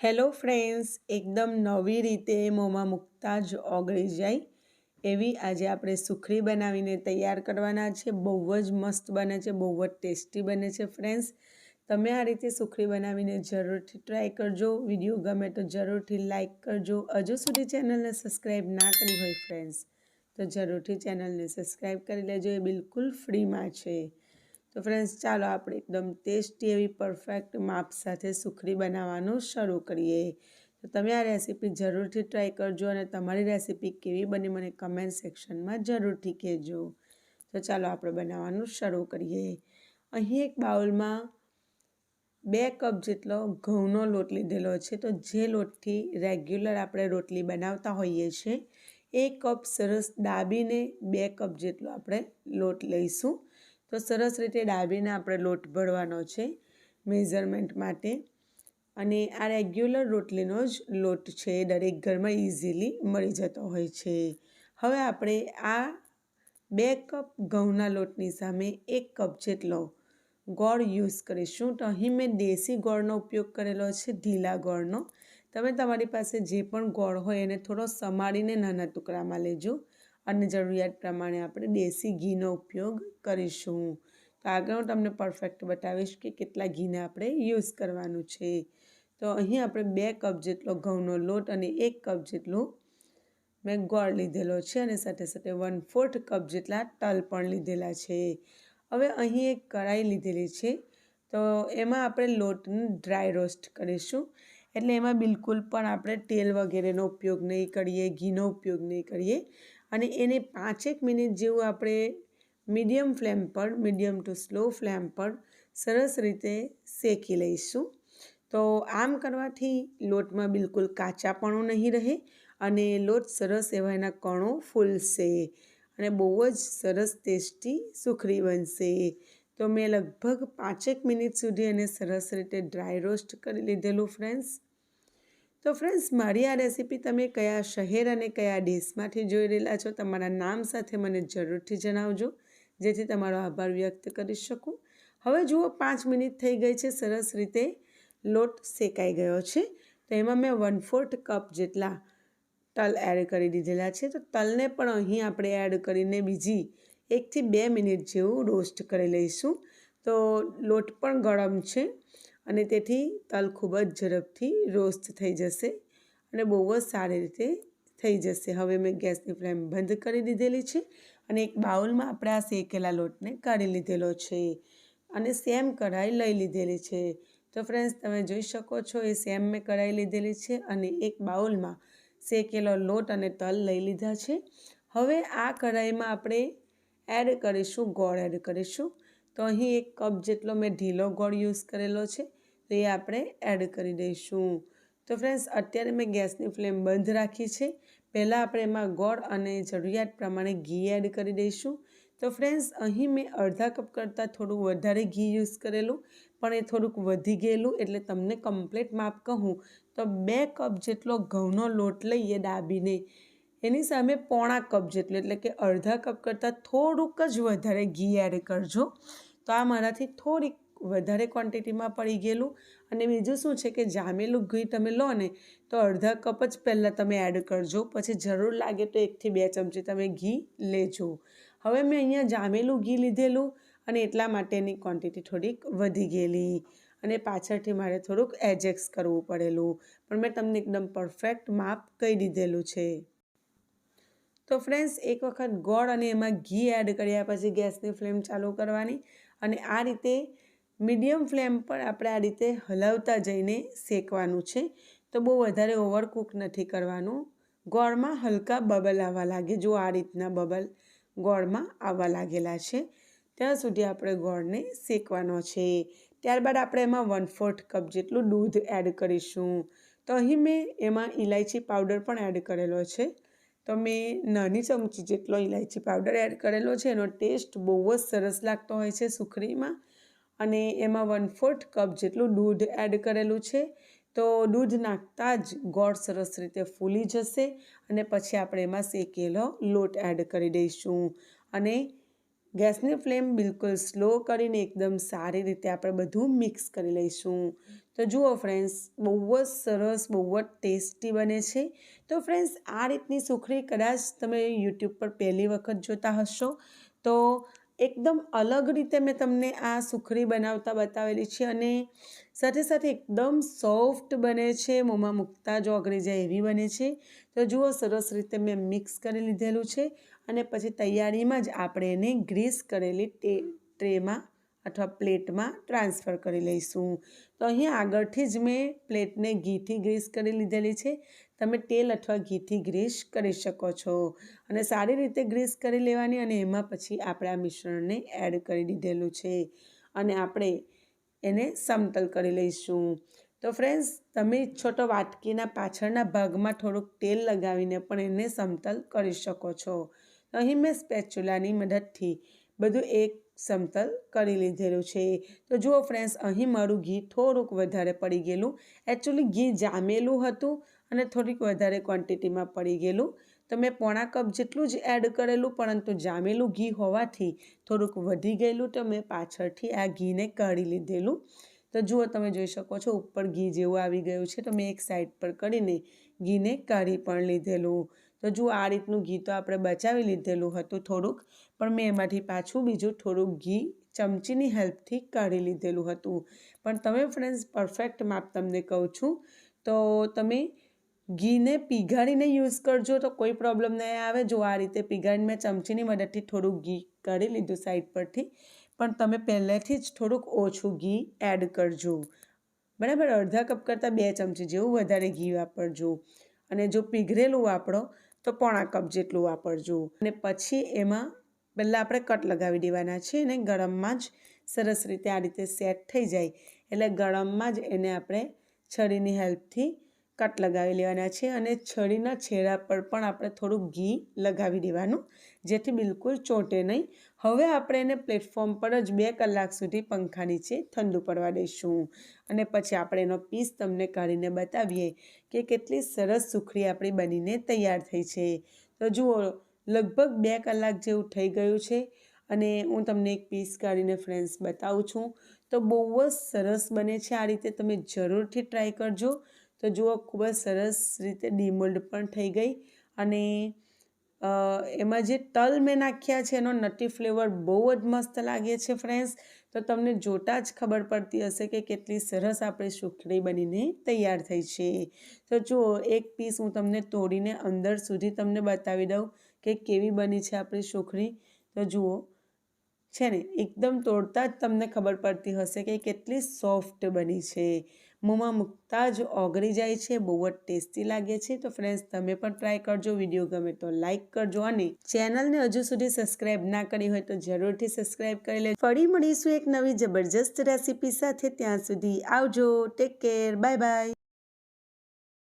Hello friends, એકદમ નવી રીતે મોંમાં મૂકતા જ ઓગળી જાય એવી આજે આપણે સુખડી બનાવીને તૈયાર કરવાના છે. બહુ જ મસ્ત બને છે, બહુ જ ટેસ્ટી બને છે ફ્રેન્ડ્સ. તમે આ રીતે સુખડી બનાવીને જરૂરથી ટ્રાય કરજો. વીડિયો ગમે તો જરૂરથી લાઇક કરજો. હજુ સુધી ચેનલને સબસ્ક્રાઈબ ના કરી હોય ફ્રેન્ડ્સ, તો જરૂરથી ચેનલને સબસ્ક્રાઈબ કરી લેજો. એ બિલકુલ ફ્રીમાં છે. તો ફ્રેન્ડ્સ ચાલો આપણે એકદમ ટેસ્ટી એવી પરફેક્ટ માપ સાથે સુખડી બનાવવાનું શરૂ કરીએ. તો તમે આ રેસીપી જરૂરથી ટ્રાય કરજો અને તમારી રેસીપી કેવી બની મને કમેન્ટ સેક્શનમાં જરૂરથી કહેજો. તો ચાલો આપણે બનાવવાનું શરૂ કરીએ. અહીં એક બાઉલમાં બે કપ જેટલો ઘઉંનો લોટ લીધેલો છે. તો જે લોટથી રેગ્યુલર આપણે રોટલી બનાવતા હોઈએ છીએ એ કપ સરસ દાબીને બે કપ જેટલો આપણે લોટ લઈશું. તો સરસ રીતે ડાબીને આપણે લોટ ભરવાનો છે મેઝરમેન્ટ માટે. અને આ રેગ્યુલર રોટલીનો જ લોટ છે, દરેક ઘરમાં ઇઝીલી મળી જતો હોય છે. હવે આપણે આ બે કપ ઘઉંના લોટની સામે એક કપ જેટલો ગોળ યુઝ કરીશું. તો અહીં મેં દેશી ગોળનો ઉપયોગ કરેલો છે, ઢીલા ગોળનો. તમે તમારી પાસે જે પણ ગોળ હોય એને થોડો સમારીને નાના ટુકડામાં લેજો. અને જરૂરિયાત પ્રમાણે આપણે દેશી ઘીનો ઉપયોગ કરીશું. તો આગળ હું તમને પરફેક્ટ બતાવીશ કે કેટલા ઘીને આપણે યુઝ કરવાનું છે. તો અહીં આપણે બે કપ જેટલો ઘઉંનો લોટ અને એક કપ જેટલું મેં ગોળ લીધેલો છે અને સાથે સાથે વન ફોર્થ કપ જેટલા તલ પણ લીધેલા છે. હવે અહીં એક કઢાઈ લીધેલી છે. તો એમાં આપણે લોટને ડ્રાય રોસ્ટ કરીશું. એટલે એમાં બિલકુલ પણ આપણે તેલ વગેરેનો ઉપયોગ નહીં કરીએ, ઘીનો ઉપયોગ નહીં કરીએ. અને એને પાંચેક મિનિટ જેવું આપણે મીડિયમ ફ્લેમ પર, મીડિયમ ટુ સ્લો ફ્લેમ પર સરસ રીતે શેકી લઈશું. તો આમ કરવાથી લોટમાં બિલકુલ કાચાપણું નહીં રહે અને લોટ સરસ એવા એના કણો ફૂલશે અને બહુ જ સરસ ટેસ્ટી સુખડી બનશે. તો મેં લગભગ પાંચેક મિનિટ સુધી એને સરસ રીતે ડ્રાય રોસ્ટ કરી લીધેલું, ફ્રેન્ડ્સ. તો ફ્રેન્ડ્સ મારી આ રેસીપી તમે કયા શહેર અને કયા દેશમાંથી જોઈ રહેલા છો તમારા નામ સાથે મને જરૂરથી જણાવજો, જેથી તમારો આભાર વ્યક્ત કરી શકું. હવે જુઓ, પાંચ મિનિટ થઈ ગઈ છે, સરસ રીતે લોટ શેકાઈ ગયો છે. તો એમાં મેં વન ફોર્થ કપ જેટલા તલ એડ કરી દીધેલા છે. તો તલને પણ અહીં આપણે એડ કરીને બીજી એકથી બે મિનિટ જેવું રોસ્ટ કરી લઈશું. તો લોટ પણ ગરમ છે. અને તેથી તલ ખૂબ જ ઝડપથી રોસ્ટ થઈ જશે અને બહુ જ સારી રીતે થઈ જશે. હવે મેં ગેસની ફ્લેમ બંધ કરી દીધેલી છે અને એક બાઉલમાં આપણે આ શેકેલા લોટને કાઢી લીધેલો છે અને સેમ કઢાઈ લઈ લીધેલી છે. તો ફ્રેન્ડ્સ, તમે જોઈ શકો છો એ સેમ મેં કઢાઈ લીધેલી છે અને એક બાઉલમાં શેકેલો લોટ અને તલ લઈ લીધા છે. હવે આ કઢાઈમાં આપણે એડ કરીશું, ગોળ એડ કરીશું. તો અહીં એક કપ જેટલો મેં ઢીલો ગોળ યુઝ કરેલો છે. તો એ આપણે એડ કરી દઈશું. તો ફ્રેન્ડ્સ અત્યારે મેં ગેસની ફ્લેમ બંધ રાખી છે. પહેલાં આપણે એમાં ગોળ અને જરૂરિયાત પ્રમાણે ઘી એડ કરી દઈશું. તો ફ્રેન્ડ્સ અહીં મેં અડધા કપ કરતાં થોડું વધારે ઘી યુઝ કરેલું, પણ એ થોડુંક વધી ગયેલું એટલે તમને કમ્પ્લીટ માપ કહું. તો બે કપ જેટલો ઘઉંનો લોટ લઈએ દાબીને એની સામે પોણા કપ જેટલું, એટલે કે અડધા કપ કરતાં થોડુંક જ વધારે ઘી એડ કરજો. તો આ મારાથી થોડીક વધારે ક્વોન્ટિટીમાં પડી ગયેલું. અને બીજું શું છે કે જામેલું ઘી તમે લો ને, તો અડધા કપ જ પહેલાં તમે એડ કરજો. પછી જરૂર લાગે તો એકથી બે ચમચી તમે ઘી લેજો. હવે મેં અહીંયા જામેલું ઘી લીધેલું અને એટલા માટેની ક્વોન્ટિટી થોડીક વધી ગયેલી. અને પાછળથી મારે થોડુંક એજેક્સ કરવું પડેલું. પણ મેં તમને એકદમ પરફેક્ટ માપ કહી દીધેલું છે. તો ફ્રેન્ડ્સ એક વખત ગોળ અને એમાં ઘી એડ કર્યા પછી ગેસની ફ્લેમ ચાલુ કરવાની. અને આ રીતે મીડિયમ ફ્લેમ પર આપણે આ રીતે હલાવતા જઈને શેકવાનું છે. તો બહુ વધારે ઓવરકુક નથી કરવાનું. ગોળમાં હલકા બબલ આવવા લાગે. જો આ રીતના બબલ ગોળમાં આવવા લાગેલા છે, ત્યાં સુધી આપણે ગોળને શેકવાનો છે. ત્યારબાદ આપણે એમાં વન ફોર્થ કપ જેટલું દૂધ એડ કરીશું. તો અહીં મેં એમાં ઇલાયચી પાવડર પણ એડ કરેલો છે. તો મેં નાની ચમચી જેટલો ઇલાયચી પાવડર એડ કરેલો છે. એનો ટેસ્ટ બહુ જ સરસ લાગતો હોય છે સુખડીમાં. અને એમાં વન ફોર્થ કપ જેટલું દૂધ એડ કરેલું છે. તો દૂધ નાખતા જ ગોળ સરસ રીતે ફૂલી જશે અને પછી આપણે એમાં શેકેલો લોટ એડ કરી દઈશું. અને ગેસની ફ્લેમ બિલકુલ સ્લો કરીને એકદમ સારી રીતે આપણે બધું મિક્સ કરી લઈશું. તો જુઓ ફ્રેન્ડ્સ બહુ જ સરસ, બહુ જ ટેસ્ટી બને છે. તો ફ્રેન્ડ્સ આ રીતની સુખડી કદાચ તમે યુટ્યુબ પર પહેલી વખત જોતા હશો, તો એકદમ અલગ રીતે મેં તમને આ સુખડી બનાવતા બતાવેલી છે અને સાથે સાથે એકદમ સોફ્ટ બને છે, મોંમાં મૂકતા જો ઓગળી જાય એવી બને છે. તો જુઓ, સરસ રીતે મેં મિક્સ કરી લીધેલું છે અને પછી તૈયારીમાં જ આપણે એને ગ્રીસ કરેલી ટ્રેમાં અથવા પ્લેટમાં ટ્રાન્સફર કરી લઈશું. તો અહીં આગળથી જ મેં પ્લેટને ઘીથી ગ્રીસ કરી લીધેલી છે. તમે તેલ અથવા ઘીથી ગ્રીસ કરી શકો છો. અને સારી રીતે ગ્રીસ કરી લેવાની અને એમાં પછી આપણે આ મિશ્રણને એડ કરી દીધેલું છે. અને આપણે એને સમતલ કરી લઈશું. તો ફ્રેન્ડ્સ, તમે ઈચ્છો તો વાટકીના પાછળના ભાગમાં થોડુંક તેલ લગાવીને પણ એને સમતલ કરી શકો છો. અહીં મેં સ્પેચ્યુલાની મદદથી બધું એક સમતલ કરી લીધેલું છે. તો જુઓ ફ્રેન્ડ્સ અહીં મારું ઘી થોડુંક વધારે પડી ગયેલું. એકચ્યુઅલી ઘી જામેલું હતું અને થોડીક વધારે ક્વોન્ટિટીમાં પડી ગયેલું. તો મેં પોણા કપ જેટલું જ એડ કરેલું, પરંતુ જામેલું ઘી હોવાથી થોડુંક વધી ગયેલું તો મેં પાછળથી આ ઘીને કાઢી લીધેલું. તો જુઓ, તમે જોઈ શકો છો, ઉપર ઘી જેવું આવી ગયું છે. તો મેં એક સાઈડ પર કરીને ઘીને કાઢી પણ લીધેલું. તો જુઓ, આ રીતનું ઘી તો આપણે બચાવી લીધેલું હતું થોડુંક. પણ મેં એમાંથી પાછું બીજું થોડુંક ઘી ચમચીની હેલ્પથી કાઢી લીધેલું હતું. પણ તમે ફ્રેન્ડ્સ, પરફેક્ટ માપ તમને કહું છું, તો તમે ઘીને પીગાળીને યુઝ કરજો તો કોઈ પ્રોબ્લેમ નહીં આવે. જો આ રીતે પીગાળીને મેં ચમચીની મદદથી થોડુંક ઘી કાઢી લીધું સાઈડ પરથી, પણ તમે પહેલેથી જ થોડુંક ઓછું ઘી એડ કરજો. બરાબર? અડધા કપ કરતાં બે ચમચી જેવું વધારે ઘી વાપરજો. અને જો પીઘરેલું વાપરો તો પોણા કપ જેટલું વાપરજો. અને પછી એમાં પહેલાં આપણે કટ લગાવી દેવાના છે અને ગરમમાં જ સરસ રીતે આ રીતે સેટ થઈ જાય. એટલે ગરમમાં જ એને આપણે છરીની હેલ્પથી કટ લગાવી લેવાના છે અને છરીના છેડા પર પણ આપણે થોડું ઘી લગાવી દેવાનું, જેથી બિલકુલ ચોંટે નહીં. હવે આપણે એને પ્લેટફોર્મ પર જ બે કલાક સુધી પંખા નીચે ઠંડુ પડવા દઈશું. અને પછી આપણે એનો પીસ તમને કાઢીને બતાવીએ કે કેટલી સરસ સુખડી આપણી બનીને તૈયાર થઈ છે. તો જુઓ લગભગ બે કલાક જેવું થઈ ગયું છે અને હું તમને એક પીસ કાઢીને ફ્રેન્ડ્સ બતાવું છું. તો બહુ જ સરસ બને છે. આ રીતે તમે જરૂરથી ટ્રાય કરજો. તો જુઓ, ખૂબ જ સરસ રીતે ડીમોલ્ડ પણ થઈ ગઈ અને એમાં જે તલ મેં નાખ્યા છે, એનો નટી ફ્લેવર બહુ જ મસ્ત લાગે છે ફ્રેન્ડ્સ તો તમને જોતાં જ ખબર પડતી હશે કે કેટલી સરસ આપણી સુખડી બનીને તૈયાર થઈ છે. તો જુઓ, એક પીસ હું તમને તોડીને અંદર સુધી તમને બતાવી દઉં. કે કેવી બની છે આપણી સુખડી તો જુઓ, છે ને, એકદમ તોડતા જ તમને ખબર પડતી હશે કે કેટલી સોફ્ટ બની છે. મોંમાં મૂકતા જ ઓગળી જાય છે, બહુ જ ટેસ્ટી લાગે છે. તો ફ્રેન્ડ્સ, તમે પણ ટ્રાય કરજો, વીડિયો ગમે તો લાઇક કરજો અને ચેનલને હજુ સુધી સબસ્ક્રાઈબ ના કરી હોય તો જરૂરથી સબસ્ક્રાઈબ કરી લેજો. ફરી મળીશું એક નવી જબરજસ્ત રેસીપી સાથે, ત્યાં સુધી આવજો. Take care, bye bye.